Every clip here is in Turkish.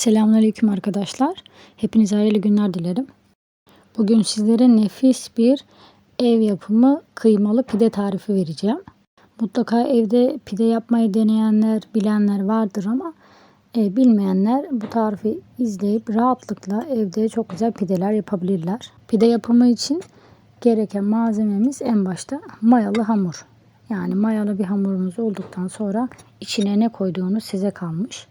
Selamünaleyküm arkadaşlar. Hepinize hayırlı günler dilerim. Bugün sizlere nefis bir ev yapımı kıymalı pide tarifi vereceğim. Mutlaka evde pide yapmayı deneyenler, bilenler vardır ama e, bilmeyenler bu tarifi izleyip rahatlıkla evde çok güzel pideler yapabilirler. Pide yapımı için gereken malzememiz en başta mayalı hamur. Yani mayalı bir hamurumuz olduktan sonra içine ne koyduğunuz size kalmış.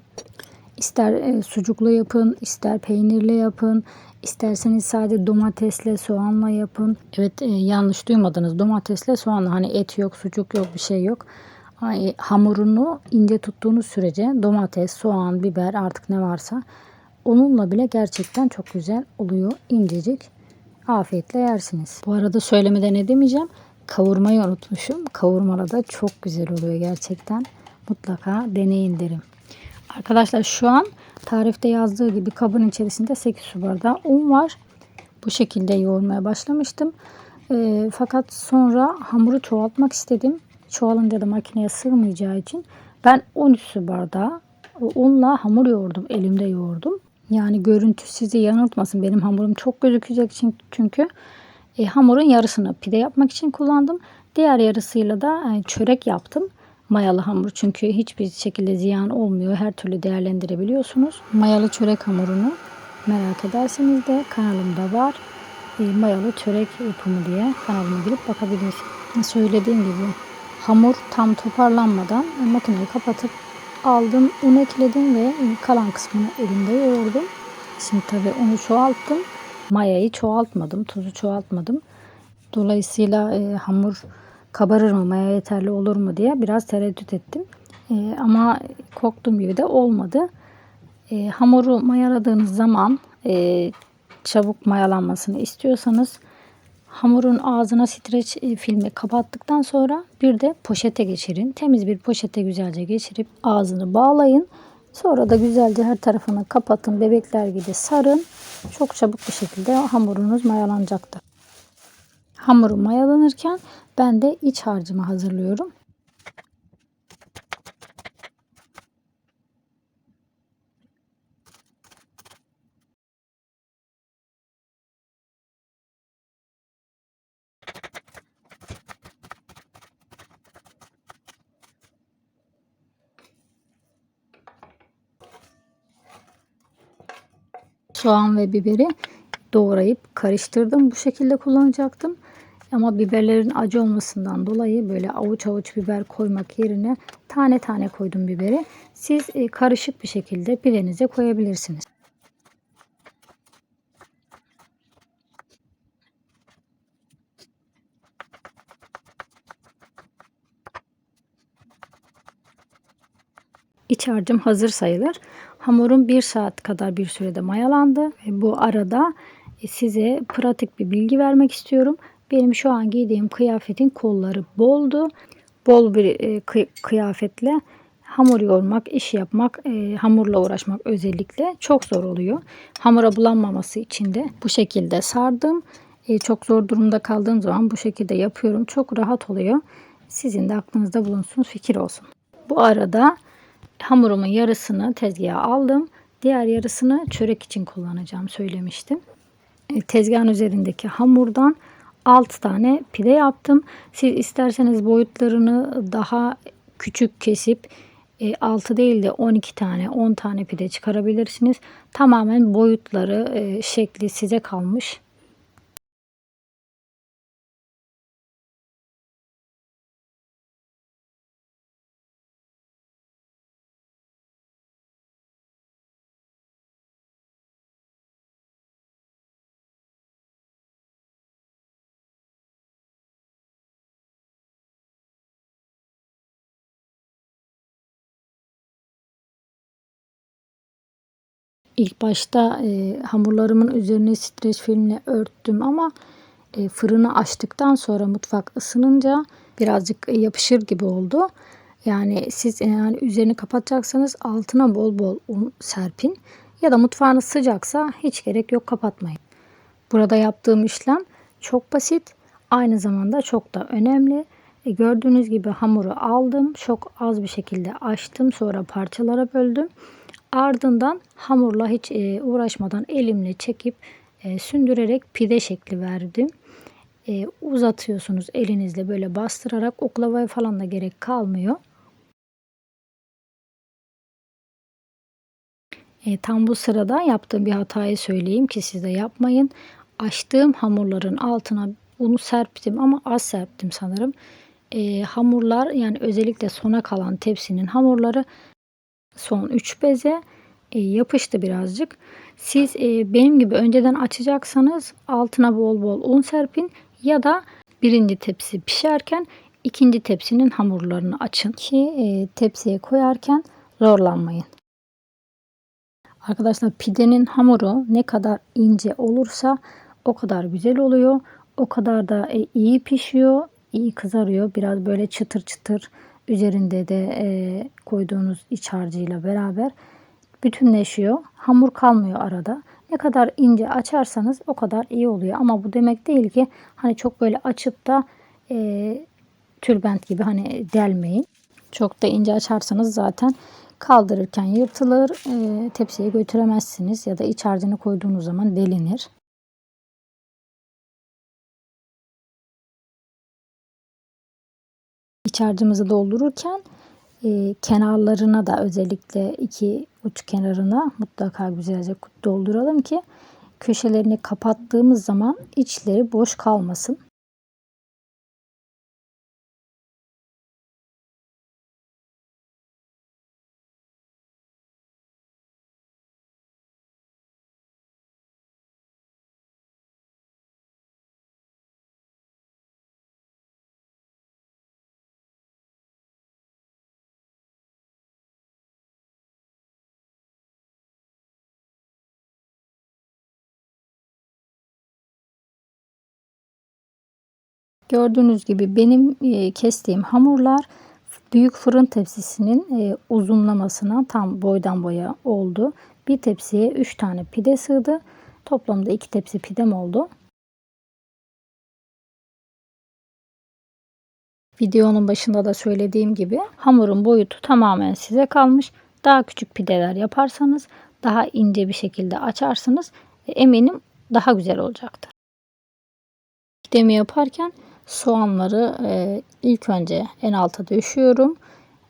İster e, sucuklu yapın, ister peynirle yapın, isterseniz sadece domatesle, soğanla yapın. Evet e, yanlış duymadınız. Domatesle, soğanla hani et yok, sucuk yok, bir şey yok. Ay, hamurunu ince tuttuğunuz sürece domates, soğan, biber artık ne varsa onunla bile gerçekten çok güzel oluyor. incecik. Afiyetle yersiniz. Bu arada söylemeden ne demeyeceğim. Kavurmayı unutmuşum. Kavurmalı da çok güzel oluyor gerçekten. Mutlaka deneyin derim. Arkadaşlar şu an tarifte yazdığı gibi kabın içerisinde 8 su bardağı un var. Bu şekilde yoğurmaya başlamıştım. E, fakat sonra hamuru çoğaltmak istedim. Çoğalınca da makineye sığmayacağı için ben 13 su bardağı unla hamur yoğurdum. Elimde yoğurdum. Yani görüntü sizi yanıltmasın. Benim hamurum çok gözükecek çünkü e, hamurun yarısını pide yapmak için kullandım. Diğer yarısıyla da e, çörek yaptım mayalı hamur. Çünkü hiçbir şekilde ziyan olmuyor. Her türlü değerlendirebiliyorsunuz. Mayalı çörek hamurunu merak ederseniz de kanalımda var. E, mayalı çörek yapımı diye kanalıma girip bakabilirsiniz. Söylediğim gibi hamur tam toparlanmadan makineyi kapatıp aldım. Un ekledim ve kalan kısmını elimde yoğurdum. Şimdi tabii unu çoğalttım. Mayayı çoğaltmadım. Tuzu çoğaltmadım. Dolayısıyla e, hamur kabarır mı, maya yeterli olur mu diye biraz tereddüt ettim. E, ama korktuğum gibi de olmadı. E, hamuru mayaladığınız zaman e, çabuk mayalanmasını istiyorsanız hamurun ağzına streç e, filmi kapattıktan sonra bir de poşete geçirin. Temiz bir poşete güzelce geçirip ağzını bağlayın. Sonra da güzelce her tarafını kapatın. Bebekler gibi sarın. Çok çabuk bir şekilde hamurunuz mayalanacaktır. Hamuru mayalanırken ben de iç harcımı hazırlıyorum. Soğan ve biberi doğrayıp karıştırdım. Bu şekilde kullanacaktım. Ama biberlerin acı olmasından dolayı böyle avuç avuç biber koymak yerine tane tane koydum biberi. Siz e, karışık bir şekilde pidenize koyabilirsiniz. İç harcım hazır sayılır. Hamurum bir saat kadar bir sürede mayalandı. Bu arada e, size pratik bir bilgi vermek istiyorum. Benim şu an giydiğim kıyafetin kolları boldu. Bol bir e, kıyafetle hamur yoğurmak, iş yapmak, e, hamurla uğraşmak özellikle çok zor oluyor. Hamura bulanmaması için de bu şekilde sardım. E, çok zor durumda kaldığım zaman bu şekilde yapıyorum. Çok rahat oluyor. Sizin de aklınızda bulunsun, fikir olsun. Bu arada hamurumun yarısını tezgaha aldım. Diğer yarısını çörek için kullanacağım söylemiştim. E, tezgahın üzerindeki hamurdan 6 tane pide yaptım. Siz isterseniz boyutlarını daha küçük kesip 6 e, değil de 12 tane 10 tane pide çıkarabilirsiniz. Tamamen boyutları e, şekli size kalmış. İlk başta e, hamurlarımın üzerine streç filmle örttüm ama e, fırını açtıktan sonra mutfak ısınınca birazcık yapışır gibi oldu. Yani siz yani üzerini kapatacaksanız altına bol bol un serpin ya da mutfağınız sıcaksa hiç gerek yok kapatmayın. Burada yaptığım işlem çok basit. Aynı zamanda çok da önemli. E, gördüğünüz gibi hamuru aldım. Çok az bir şekilde açtım. Sonra parçalara böldüm. Ardından hamurla hiç e, uğraşmadan elimle çekip e, sündürerek pide şekli verdim. E, uzatıyorsunuz elinizle böyle bastırarak oklavaya falan da gerek kalmıyor. E, tam bu sırada yaptığım bir hatayı söyleyeyim ki siz de yapmayın. Açtığım hamurların altına unu serptim ama az serptim sanırım. E, hamurlar yani özellikle sona kalan tepsinin hamurları son 3 beze e, yapıştı birazcık. Siz e, benim gibi önceden açacaksanız altına bol bol un serpin ya da birinci tepsi pişerken ikinci tepsinin hamurlarını açın ki e, tepsiye koyarken zorlanmayın. Arkadaşlar pidenin hamuru ne kadar ince olursa o kadar güzel oluyor. O kadar da e, iyi pişiyor, iyi kızarıyor. Biraz böyle çıtır çıtır üzerinde de e, koyduğunuz iç harcıyla beraber bütünleşiyor. Hamur kalmıyor arada. Ne kadar ince açarsanız o kadar iyi oluyor. Ama bu demek değil ki hani çok böyle açıp da e, tülbent gibi hani delmeyin. Çok da ince açarsanız zaten kaldırırken yırtılır. E, tepsiye götüremezsiniz ya da iç harcını koyduğunuz zaman delinir. İç harcımızı doldururken e, kenarlarına da özellikle iki uç kenarına mutlaka güzelce dolduralım ki köşelerini kapattığımız zaman içleri boş kalmasın. Gördüğünüz gibi benim e, kestiğim hamurlar büyük fırın tepsisinin e, uzunlamasına tam boydan boya oldu. Bir tepsiye 3 tane pide sığdı. Toplamda 2 tepsi pidem oldu. Videonun başında da söylediğim gibi hamurun boyutu tamamen size kalmış. Daha küçük pideler yaparsanız daha ince bir şekilde açarsınız. E, eminim daha güzel olacaktır. Pidemi yaparken soğanları e, ilk önce en alta döşüyorum.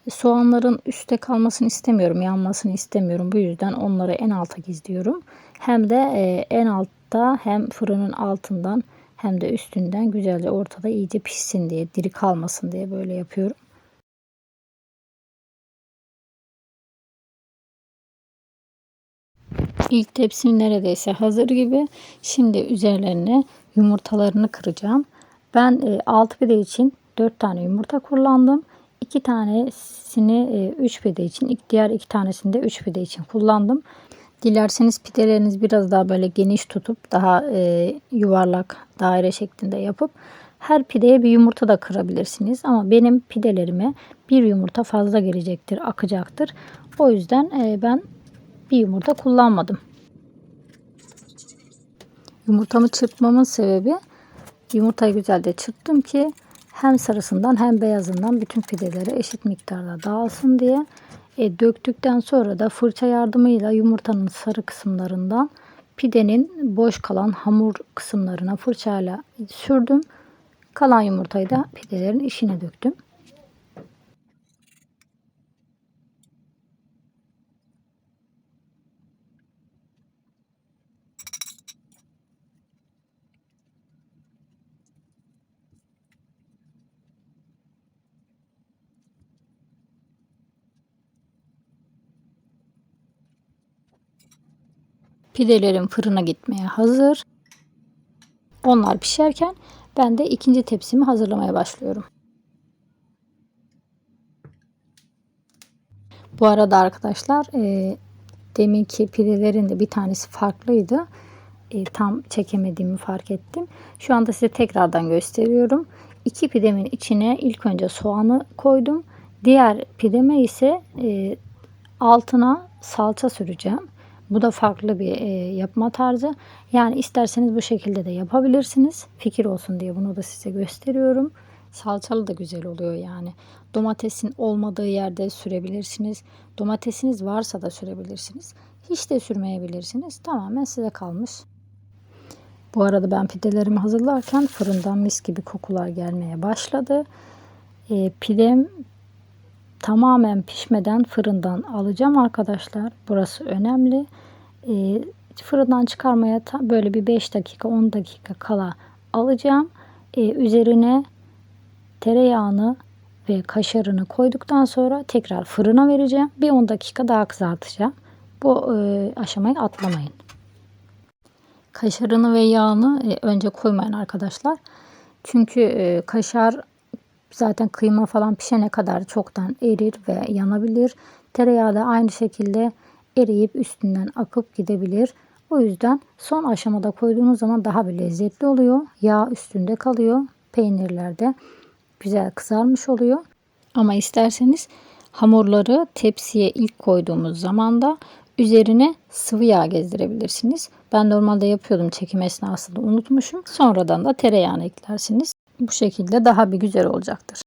Soğanların üstte kalmasını istemiyorum, yanmasını istemiyorum. Bu yüzden onları en alta gizliyorum. Hem de e, en altta hem fırının altından hem de üstünden güzelce ortada iyice pişsin diye, diri kalmasın diye böyle yapıyorum. İlk tepsim neredeyse hazır gibi. Şimdi üzerlerine yumurtalarını kıracağım. Ben e, 6 pide için 4 tane yumurta kullandım. 2 tanesini 3 e, pide için, diğer 2 tanesini de 3 pide için kullandım. Dilerseniz pideleriniz biraz daha böyle geniş tutup daha e, yuvarlak daire şeklinde yapıp her pideye bir yumurta da kırabilirsiniz. Ama benim pidelerime bir yumurta fazla gelecektir, akacaktır. O yüzden e, ben bir yumurta kullanmadım. Yumurtamı çırpmamın sebebi Yumurtayı güzelce çırptım ki hem sarısından hem beyazından bütün pidelere eşit miktarda dağılsın diye. E, döktükten sonra da fırça yardımıyla yumurtanın sarı kısımlarından pidenin boş kalan hamur kısımlarına fırçayla sürdüm. Kalan yumurtayı da pidelerin içine döktüm. Pidelerim fırına gitmeye hazır. Onlar pişerken ben de ikinci tepsimi hazırlamaya başlıyorum. Bu arada arkadaşlar e, deminki pidelerin de bir tanesi farklıydı. E, tam çekemediğimi fark ettim. Şu anda size tekrardan gösteriyorum. İki pidemin içine ilk önce soğanı koydum. Diğer pideme ise e, altına salça süreceğim. Bu da farklı bir e, yapma tarzı. Yani isterseniz bu şekilde de yapabilirsiniz. Fikir olsun diye bunu da size gösteriyorum. Salçalı da güzel oluyor yani. Domatesin olmadığı yerde sürebilirsiniz. Domatesiniz varsa da sürebilirsiniz. Hiç de sürmeyebilirsiniz. Tamamen size kalmış. Bu arada ben pidelerimi hazırlarken fırından mis gibi kokular gelmeye başladı. E, pidem tamamen pişmeden fırından alacağım arkadaşlar. Burası önemli. E, fırından çıkarmaya böyle bir 5 dakika 10 dakika kala alacağım. E, üzerine tereyağını ve kaşarını koyduktan sonra tekrar fırına vereceğim. Bir 10 dakika daha kızartacağım. Bu e, aşamayı atlamayın. Kaşarını ve yağını e, önce koymayın arkadaşlar. Çünkü e, kaşar zaten kıyma falan pişene kadar çoktan erir ve yanabilir. Tereyağı da aynı şekilde eriyip üstünden akıp gidebilir. O yüzden son aşamada koyduğunuz zaman daha bir lezzetli oluyor. Yağ üstünde kalıyor. Peynirler de güzel kızarmış oluyor. Ama isterseniz hamurları tepsiye ilk koyduğumuz zaman da üzerine sıvı yağ gezdirebilirsiniz. Ben normalde yapıyordum çekim esnasında unutmuşum. Sonradan da tereyağını eklersiniz. Bu şekilde daha bir güzel olacaktır.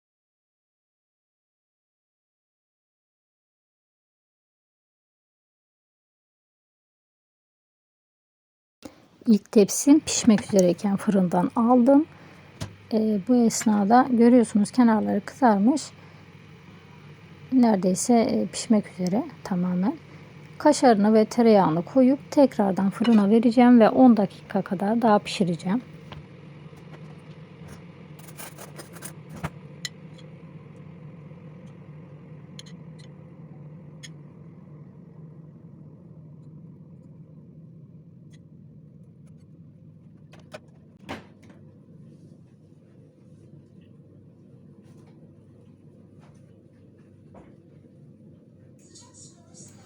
İlk tepsim pişmek üzereyken fırından aldım. Ee, bu esnada görüyorsunuz kenarları kızarmış. Neredeyse e, pişmek üzere tamamen. Kaşarını ve tereyağını koyup tekrardan fırına vereceğim ve 10 dakika kadar daha pişireceğim.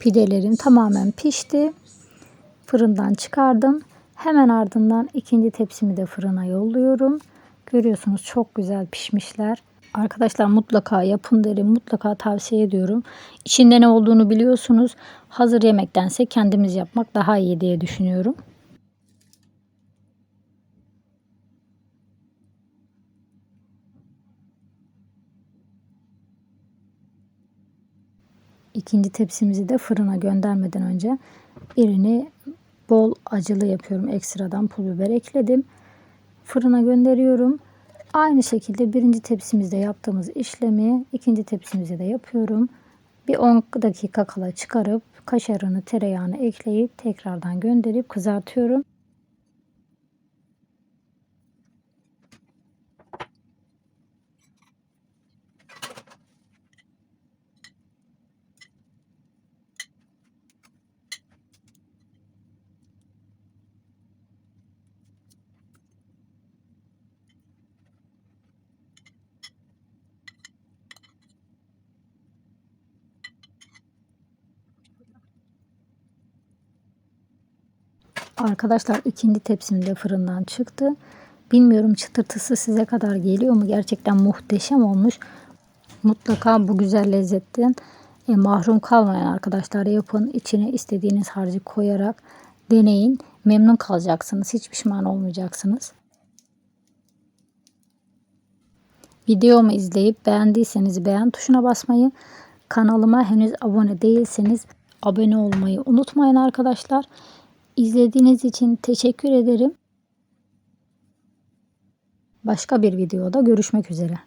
Pidelerim tamamen pişti. Fırından çıkardım. Hemen ardından ikinci tepsimi de fırına yolluyorum. Görüyorsunuz çok güzel pişmişler. Arkadaşlar mutlaka yapın derim. Mutlaka tavsiye ediyorum. İçinde ne olduğunu biliyorsunuz. Hazır yemektense kendimiz yapmak daha iyi diye düşünüyorum. İkinci tepsimizi de fırına göndermeden önce birini bol acılı yapıyorum. Ekstradan pul biber ekledim. Fırına gönderiyorum. Aynı şekilde birinci tepsimizde yaptığımız işlemi ikinci tepsimizde de yapıyorum. Bir 10 dakika kala çıkarıp kaşarını, tereyağını ekleyip tekrardan gönderip kızartıyorum. Arkadaşlar ikinci tepsim de fırından çıktı. Bilmiyorum çıtırtısı size kadar geliyor mu? Gerçekten muhteşem olmuş. Mutlaka bu güzel lezzetten e, mahrum kalmayan arkadaşlar yapın. İçine istediğiniz harcı koyarak deneyin. Memnun kalacaksınız. Hiç pişman olmayacaksınız. Videomu izleyip beğendiyseniz beğen tuşuna basmayı, kanalıma henüz abone değilseniz abone olmayı unutmayın arkadaşlar. İzlediğiniz için teşekkür ederim. Başka bir videoda görüşmek üzere.